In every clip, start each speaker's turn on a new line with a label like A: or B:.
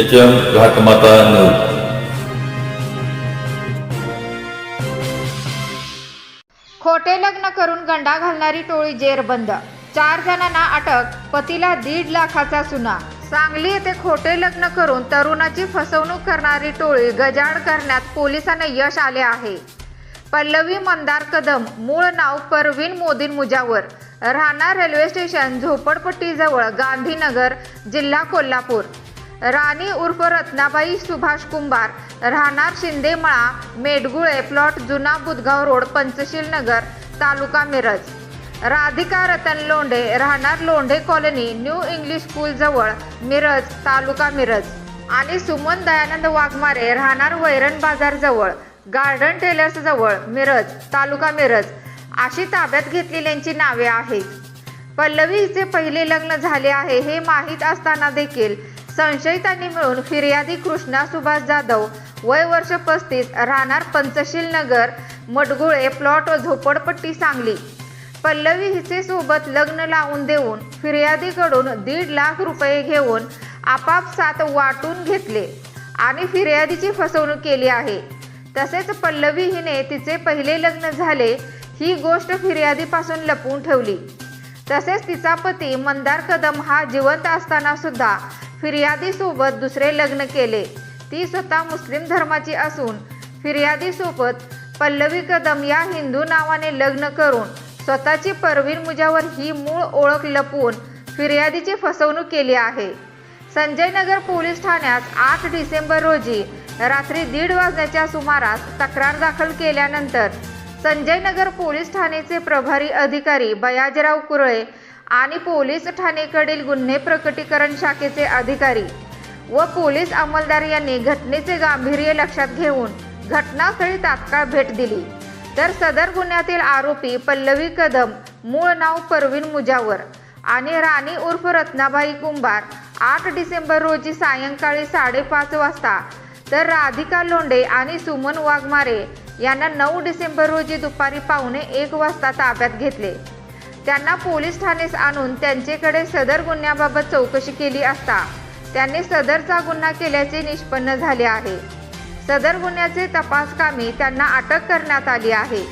A: H M Ghatmata news
B: खोटे लग्न करून गंडा घालणारी टोळी जेरबंद चार जणांना अटक पतीला दीड लाखाचा सुना. सांगली येथे खोटे लग्न करून तरुणाची फसवणूक करणारी टोळी गजाड करण्यात पोलिसांना यश आले आहे. पल्लवी मंदार कदम मूळ नाव परवीन मोदीन मुजावर. राहणार रेल्वे स्टेशन झोपडपट्टीजवळ गांधीनगर जिल्हा कोल्हापूर. राणी उर्फ रत्नाबाई सुभाष कुंभार राहणार शिंदेमळा मेडगुळे प्लॉट जुना बुधगाव रोड पंचशील नगर तालुका मिरज. राधिका रतन लोंढे राहणार Londhe colony new English school जवळ मिरज तालुका मिरज. आणि सुमन दयानंद वाघमारे राहणार वैरण बाजार जवळ गार्डन टेलर्स जवळ मिरज तालुका मिरज. अशी ताब्यात घेतलेल्यांची नावे आहेत. पल्लवी हिचे पहिले लग्न झाले आहे हे माहीत असताना देखील संशयितांनी मिळून फिर्यादी कृष्णा सुभाष जाधव वय वर्ष पस्तीस राहणार पंचशील नगर मडगुळे प्लॉट झोपडपट्टी सांगली. पल्लवी हिचे सोबत लग्न लावून देऊन फिर्यादीकडून दीड लाख रुपये घेऊन आपापसात वाटून घेतले आणि फिर्यादीची फसवणूक केली आहे. तसेच पल्लवी हिने तिचे पहिले लग्न झाले ही गोष्ट फिर्यादीपासून लपवून ठेवली. तसेच तिचा पती मंदार कदम हा जिवंत असताना सुद्धा फिर्यादीसोबत दुसरे लग्न केले. ती स्वतः मुस्लिम धर्माची असून फिर्यादीसोबत पल्लवी कदम या हिंदू नावाने लग्न करून स्वतःची परवीन मुजावर ही मूळ ओळख लपवून फिर्यादीची फसवणूक केली आहे. संजयनगर पोलीस ठाण्यात आठ डिसेंबर रोजी रात्री दीड वाजण्याच्या सुमारास तक्रार दाखल केल्यानंतर संजयनगर पोलीस ठाण्याचे प्रभारी अधिकारी बयाजराव कुरळे आणि पोलीस ठाणेकडील गुन्हे प्रकटीकरण शाखेचे अधिकारी व पोलीस अंमलदार यांनी घटनेचे गांभीर्य लक्षात घेऊन घटनास्थळी तात्काळ भेट दिली. तर सदर गुन्ह्यातील आरोपी पल्लवी कदम मूळ नाव परवीन मुजावर आणि राणी उर्फ रत्नाबाई कुंभार आठ डिसेंबर रोजी सायंकाळी साडेपाच वाजता तर राधिका लोंडे आणि सुमन वाघमारे यांना नऊ डिसेंबर रोजी दुपारी पावणे एक वाजता ताब्यात घेतले. त्यांना पोलीस ठाणेस आणून त्यांचेकडे सदर गुन्ह्याबाबत चौकशी केली असता त्यांनी सदरचा गुन्हा केल्याचे निष्पन्न झाले आहे. सदर गुन्ह्याचे तपास कामी त्यांना अटक करण्यात आली आहे.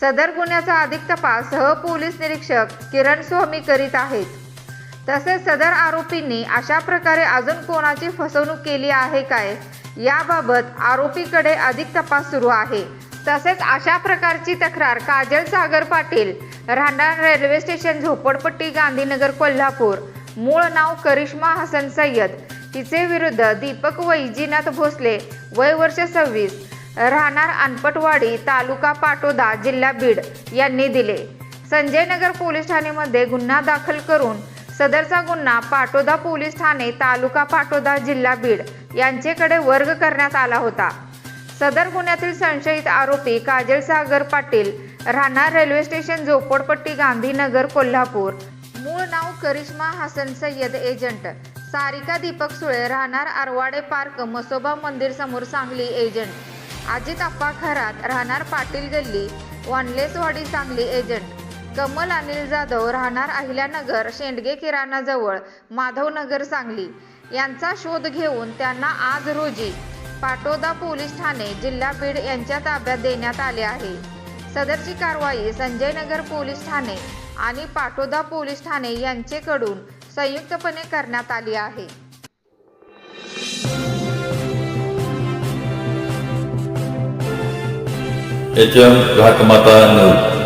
B: सदर गुन्ह्याचा अधिक तपास सह पोलीस निरीक्षक किरण स्वामी करीत आहेत. तसेच सदर आरोपींनी अशा प्रकारे अजून कोणाची फसवणूक केली आहे काय याबाबत आरोपीकडे अधिक तपास सुरू आहे. तसेच अशा प्रकारची तक्रार काजल सागर पाटील राहणार रेल्वे स्टेशन झोपडपट्टी गांधीनगर कोल्हापूर. मूळ नाव करिश्मा हसन सय्यद. तिचे विरुद्ध दीपक वैजीनाथ भोसले वय वर्ष सव्वीस राहणार अनपटवाडी तालुका पाटोदा जिल्हा बीड यांनी दिले. संजय नगर पोलीस ठाणेमध्ये गुन्हा दाखल करून सदरचा गुन्हा पाटोदा पोलीस ठाणे तालुका पाटोदा जिल्हा बीड यांचेकडे वर्ग करण्यात आला होता. सदर गुन्ह्यातील संशयित आरोपी काजल सागर पाटील राहणार रेल्वे स्टेशन झोपडपट्टी गांधीनगर कोल्हापूर. मूळ नाव करिश्मा हसन सय्यद एजंट. सारिका दीपक सुळे राहणार आरवाडे पार्क मसोबा मंदिर समोर सांगली एजंट. अजित अप्पा खरात राहणार पाटील गल्ली वानलेसवाडी सांगली एजंट. कमल अनिल जाधव राहणार अहिल्यानगर शेंडगे किराणाजवळ माधवनगर सांगली. यांचा शोध घेऊन त्यांना आज रोजी पाटोदा पोलीस ठाणे जिल्हा बीड यांच्या ताब्यात देण्यात आले आहे. सदरची कारवाई संजय नगर पोलीस ठाणे आणि पाटोदा पोलीस ठाणे यांचेकडून संयुक्तपणे करण्यात आली आहे.
A: H M Ghatmata news.